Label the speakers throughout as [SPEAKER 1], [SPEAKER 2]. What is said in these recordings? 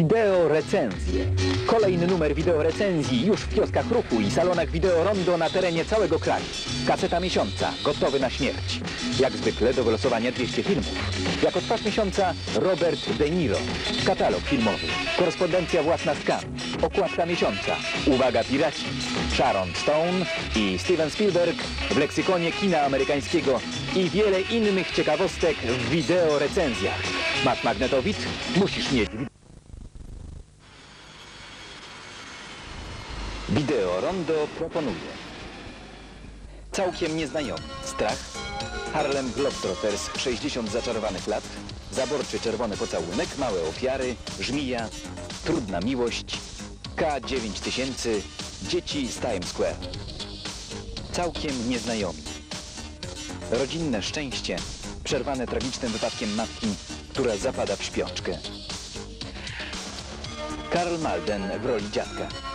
[SPEAKER 1] Wideo recenzje. Kolejny numer wideo recenzji już w kioskach ruchu i salonach wideo rondo na terenie całego kraju. Kaseta miesiąca, gotowy na śmierć. Jak zwykle do wylosowania 200 filmów. Jako twarz miesiąca Robert De Niro. Katalog filmowy. Korespondencja własna z. Okładka miesiąca. Uwaga piraci. Sharon Stone i Steven Spielberg w leksykonie kina amerykańskiego i wiele innych ciekawostek w wideo recenzjach. Masz magnetowid? Musisz mieć Wideo Rondo proponuje. Całkiem nieznajomy. Strach. Harlem Globetrotters 60 zaczarowanych lat. Zaborczy czerwony pocałunek Małe ofiary Żmija Trudna miłość. K9000 Dzieci z Times Square. Całkiem nieznajomi. Rodzinne szczęście przerwane tragicznym wypadkiem matki, która zapada w śpiączkę. Karl Malden w roli dziadka.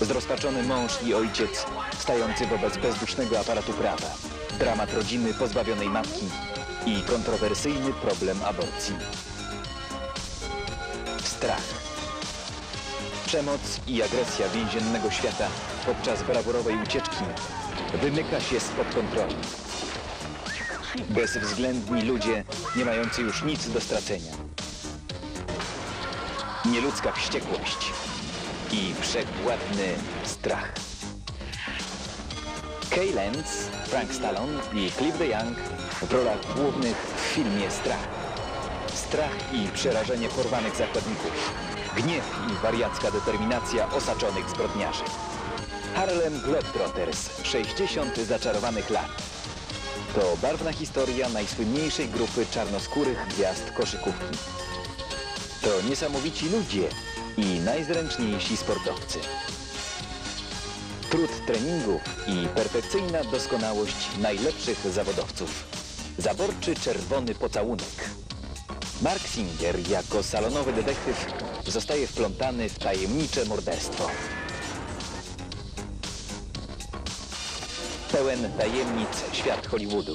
[SPEAKER 1] Zrozpaczony mąż i ojciec stający wobec bezdusznego aparatu prawa. Dramat rodziny pozbawionej matki i kontrowersyjny problem aborcji. Strach. Przemoc i agresja więziennego świata podczas brawurowej ucieczki wymyka się spod kontroli. Bezwzględni ludzie, nie mający już nic do stracenia. Nieludzka wściekłość i wszechwładny strach. Kay Lenz, Frank Stallone i Cliff DeYoung w rolach głównych w filmie Strach. Strach i przerażenie porwanych zakładników. Gniew i wariacka determinacja osaczonych zbrodniarzy. Harlem Globetrotters 60 zaczarowanych lat. To barwna historia najsłynniejszej grupy czarnoskórych gwiazd koszykówki. To niesamowici ludzie i najzręczniejsi sportowcy. Trud treningów i perfekcyjna doskonałość najlepszych zawodowców. Zaborczy czerwony pocałunek. Mark Singer jako salonowy detektyw zostaje wplątany w tajemnicze morderstwo. Pełen tajemnic świat Hollywoodu.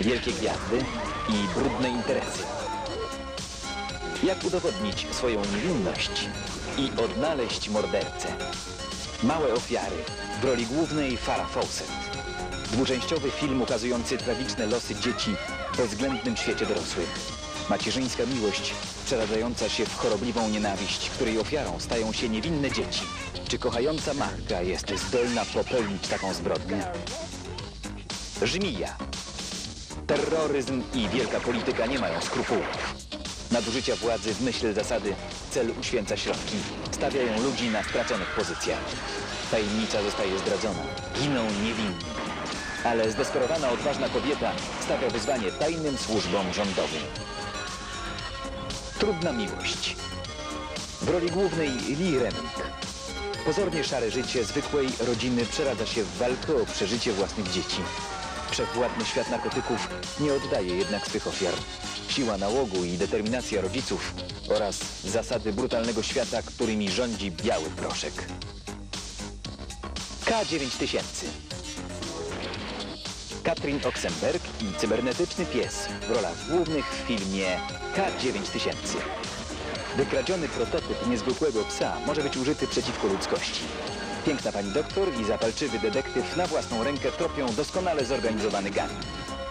[SPEAKER 1] Wielkie gwiazdy i brudne interesy. Jak udowodnić swoją niewinność i odnaleźć mordercę? Małe ofiary w roli głównej Farah Fawcett. Dwuczęściowy film ukazujący tragiczne losy dzieci w bezwzględnym świecie dorosłych. Macierzyńska miłość przeradzająca się w chorobliwą nienawiść, której ofiarą stają się niewinne dzieci. Czy kochająca matka jest zdolna popełnić taką zbrodnię? Żmija. Terroryzm i wielka polityka nie mają skrupułów. Nadużycia władzy w myśl zasady cel uświęca środki stawiają ludzi na straconych pozycjach. Tajemnica zostaje zdradzona. Giną niewinni. Ale zdesperowana, odważna kobieta stawia wyzwanie tajnym służbom rządowym. Trudna miłość. W roli głównej Lee Reming. Pozornie szare życie zwykłej rodziny przeradza się w walkę o przeżycie własnych dzieci. Wszechwładny świat narkotyków nie oddaje jednak swych ofiar. Siła nałogu i determinacja rodziców oraz zasady brutalnego świata, którymi rządzi biały proszek. K9000 Katrin Oxenberg i cybernetyczny pies w rolach głównych w filmie K9000. Wykradziony prototyp niezwykłego psa może być użyty przeciwko ludzkości. Piękna pani doktor i zapalczywy detektyw na własną rękę tropią doskonale zorganizowany gang.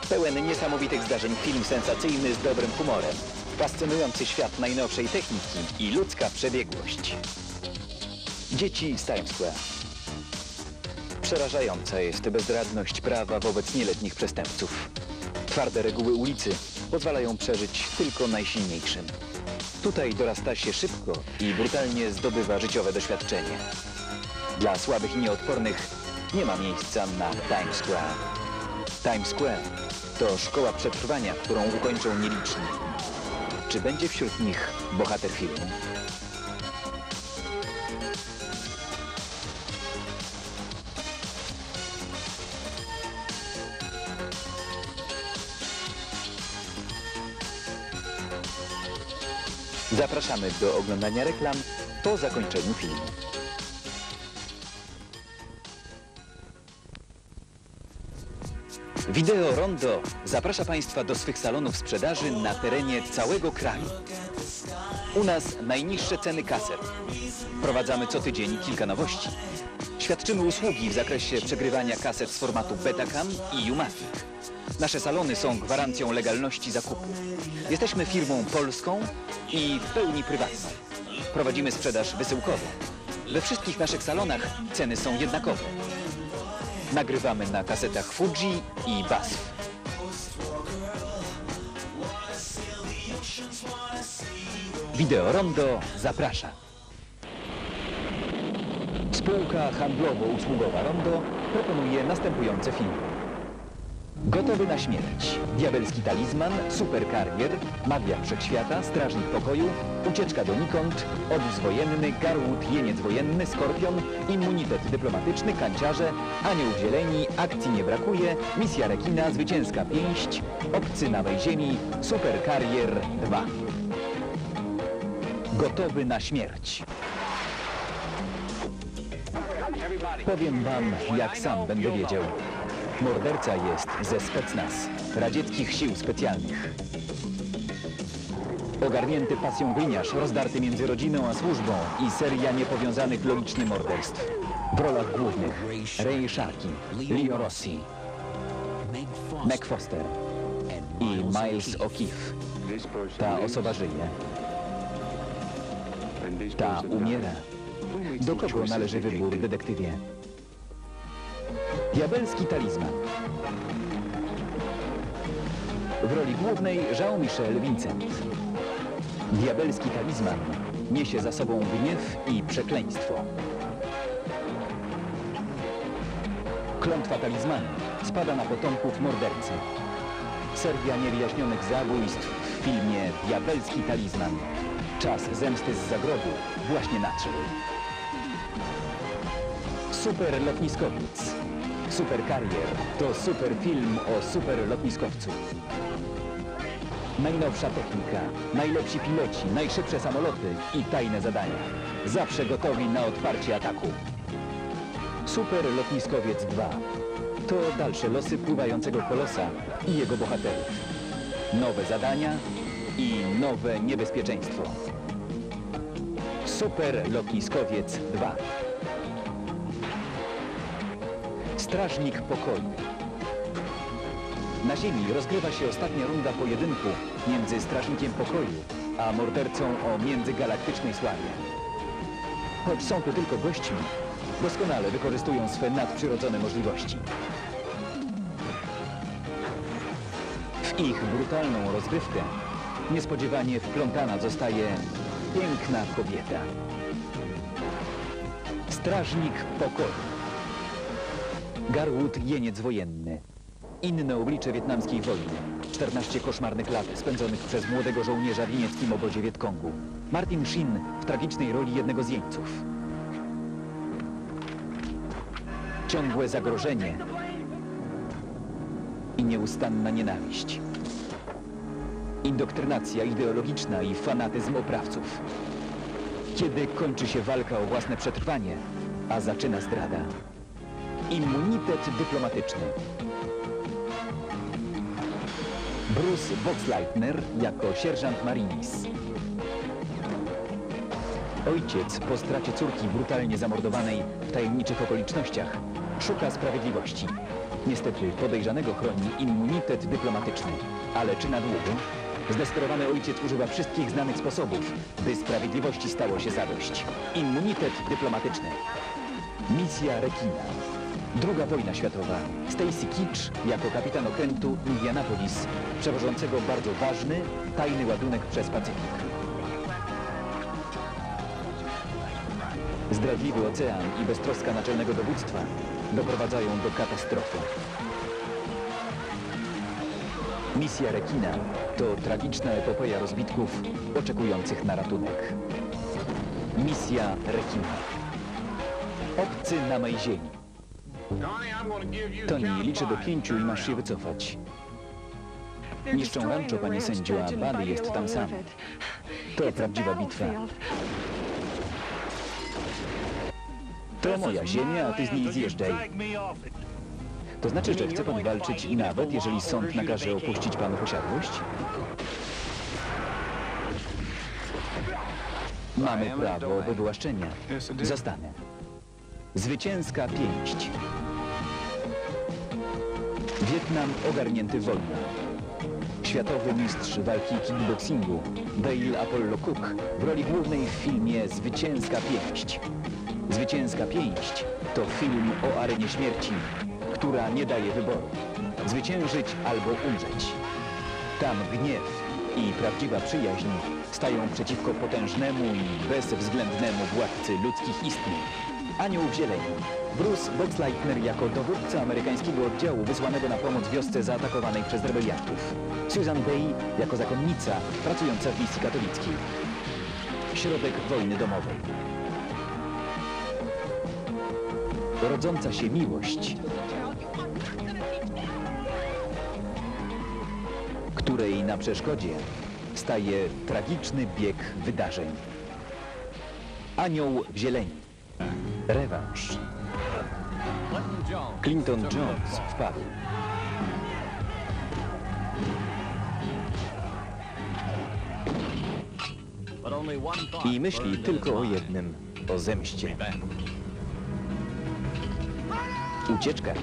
[SPEAKER 1] Pełen niesamowitych zdarzeń film sensacyjny z dobrym humorem. Fascynujący świat najnowszej techniki i ludzka przebiegłość. Dzieci z Times Square. Przerażająca jest bezradność prawa wobec nieletnich przestępców. Twarde reguły ulicy pozwalają przeżyć tylko najsilniejszym. Tutaj dorasta się szybko i brutalnie zdobywa życiowe doświadczenie. Dla słabych i nieodpornych nie ma miejsca na Times Square. Times Square to szkoła przetrwania, którą ukończą nieliczni. Czy będzie wśród nich bohater filmu? Zapraszamy do oglądania reklam po zakończeniu filmu. Wideo Rondo zaprasza Państwa do swych salonów sprzedaży na terenie całego kraju. U nas najniższe ceny kaset. Prowadzamy co tydzień kilka nowości. Świadczymy usługi w zakresie przegrywania kaset z formatu Betacam i Umatic. Nasze salony są gwarancją legalności zakupu. Jesteśmy firmą polską i w pełni prywatną. Prowadzimy sprzedaż wysyłkową. We wszystkich naszych salonach ceny są jednakowe. Nagrywamy na kasetach Fuji i BASF. Wideo Rondo zaprasza. Spółka handlowo-usługowa Rondo proponuje następujące filmy. Gotowy na śmierć. Diabelski talizman, superkarier, magia wszechświata, strażnik pokoju, ucieczka donikąd, obóz wojenny, garłód, jeniec wojenny, skorpion, immunitet dyplomatyczny, kanciarze, anioł zieleni, akcji nie brakuje, misja rekina, zwycięska pięść, obcy nowej ziemi, superkarier 2. Gotowy na śmierć. Powiem wam, jak sam będę wiedział. Morderca jest ze specnaz, radzieckich sił specjalnych. Ogarnięty pasją gliniarz, rozdarty między rodziną a służbą i seria niepowiązanych logicznie morderstw. W rolach głównych Ray Sharkey, Leo Rossi, Meg Foster i Miles O'Keefe. Ta osoba żyje, ta umiera. Do kogo należy wybór, detektywie? Diabelski talizman. W roli głównej Jean-Michel Vincent. Diabelski talizman niesie za sobą gniew i przekleństwo. Klątwa talizmanu spada na potomków mordercy. Seria niewyjaśnionych zabójstw w filmie Diabelski talizman. Czas zemsty z zagrodu właśnie nadszedł. Super lotniskowiec. Super karier to super film o super lotniskowcu. Najnowsza technika, najlepsi piloci, najszybsze samoloty i tajne zadania. Zawsze gotowi na otwarcie ataku. Super lotniskowiec 2 to dalsze losy pływającego kolosa i jego bohaterów. Nowe zadania i nowe niebezpieczeństwo. Super lotniskowiec 2 Strażnik pokoju. Na Ziemi rozgrywa się ostatnia runda pojedynku między Strażnikiem Pokoju a mordercą o międzygalaktycznej sławie. Choć są tu tylko gośćmi, doskonale wykorzystują swe nadprzyrodzone możliwości. W ich brutalną rozgrywkę niespodziewanie wplątana zostaje piękna kobieta. Strażnik Pokoju. Garwood jeniec wojenny. Inne oblicze wietnamskiej wojny. 14 koszmarnych lat spędzonych przez młodego żołnierza w niemieckim obozie Wietkongu. Martin Sheen w tragicznej roli jednego z jeńców. Ciągłe zagrożenie i nieustanna nienawiść. Indoktrynacja ideologiczna i fanatyzm oprawców. Kiedy kończy się walka o własne przetrwanie, a zaczyna zdrada. Immunitet dyplomatyczny. Bruce Boxleitner jako sierżant Marinis. Ojciec po stracie córki brutalnie zamordowanej w tajemniczych okolicznościach szuka sprawiedliwości. Niestety podejrzanego chroni immunitet dyplomatyczny. Ale czy na długo? Zdesperowany ojciec używa wszystkich znanych sposobów, by sprawiedliwości stało się zadość. Immunitet dyplomatyczny. Misja Rekina. Druga wojna światowa. Stacy Kitch jako kapitan okrętu Indianapolis, przewożącego bardzo ważny, tajny ładunek przez Pacyfik. Zdradliwy ocean i beztroska naczelnego dowództwa doprowadzają do katastrofy. Misja Rekina to tragiczna epopeja rozbitków oczekujących na ratunek. Misja Rekina. Obcy na mej ziemi. Tony, liczę do pięciu i masz się wycofać. Niszczą rancho, panie sędzio, a Buddy jest tam sam. To prawdziwa bitwa. To moja ziemia, a ty z niej zjeżdżaj. To znaczy, że chce pan walczyć nawet jeżeli sąd nakaże opuścić panu posiadłość? Mamy prawo wywłaszczenia. Zostanę. Zwycięska pięść. Wietnam ogarnięty wojną. Światowy mistrz walki kickboxingu Dale Apollo Cook w roli głównej w filmie Zwycięska pięść. Zwycięska pięść to film o arenie śmierci, która nie daje wyboru. Zwyciężyć albo umrzeć. Tam gniew i prawdziwa przyjaźń stają przeciwko potężnemu i bezwzględnemu władcy ludzkich istnień. Anioł w zieleni. Bruce Boxleitner jako dowódca amerykańskiego oddziału wysłanego na pomoc wiosce zaatakowanej przez rebeliantów. Susan Bay jako zakonnica pracująca w misji katolickiej. Środek wojny domowej. Rodząca się miłość, której na przeszkodzie staje tragiczny bieg wydarzeń. Anioł w zieleni. Rewanż. Clinton Jones wpadł. I myśli tylko o jednym, o zemście. Ucieczka.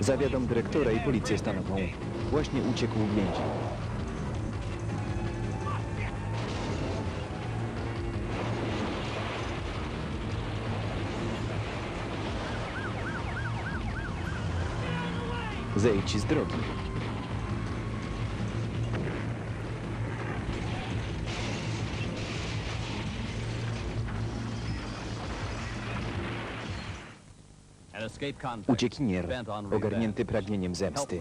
[SPEAKER 1] Zawiadom dyrektora i policję stanową. Właśnie uciekł więzień. Zejdź z drogi. Uciekinier, ogarnięty pragnieniem zemsty.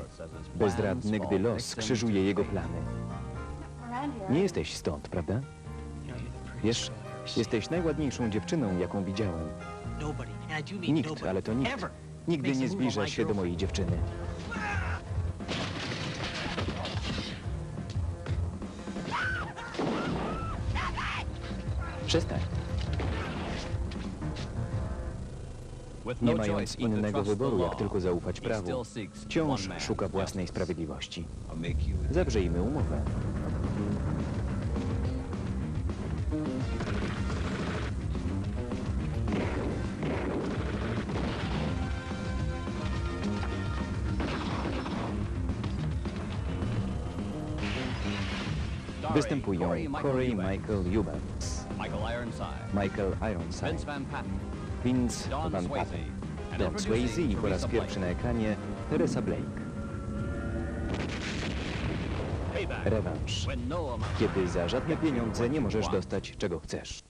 [SPEAKER 1] Bezradny, gdy los krzyżuje jego plany. Nie jesteś stąd, prawda? Wiesz, jesteś najładniejszą dziewczyną, jaką widziałem. Nikt, ale to nikt, nigdy nie zbliża się do mojej dziewczyny. Przestań. Nie mając innego wyboru, jak tylko zaufać prawu, wciąż szuka własnej sprawiedliwości. Zawrzyjmy umowę. Występują Corey Michael Eubanks, Michael Ironside,
[SPEAKER 2] Vince Van Patten,
[SPEAKER 1] Vince
[SPEAKER 2] Don
[SPEAKER 1] Van
[SPEAKER 2] Swayze,
[SPEAKER 1] Patten, Don Swayze i po raz pierwszy na ekranie Teresa Blake. Rewanż. Kiedy za żadne pieniądze nie możesz dostać czego chcesz.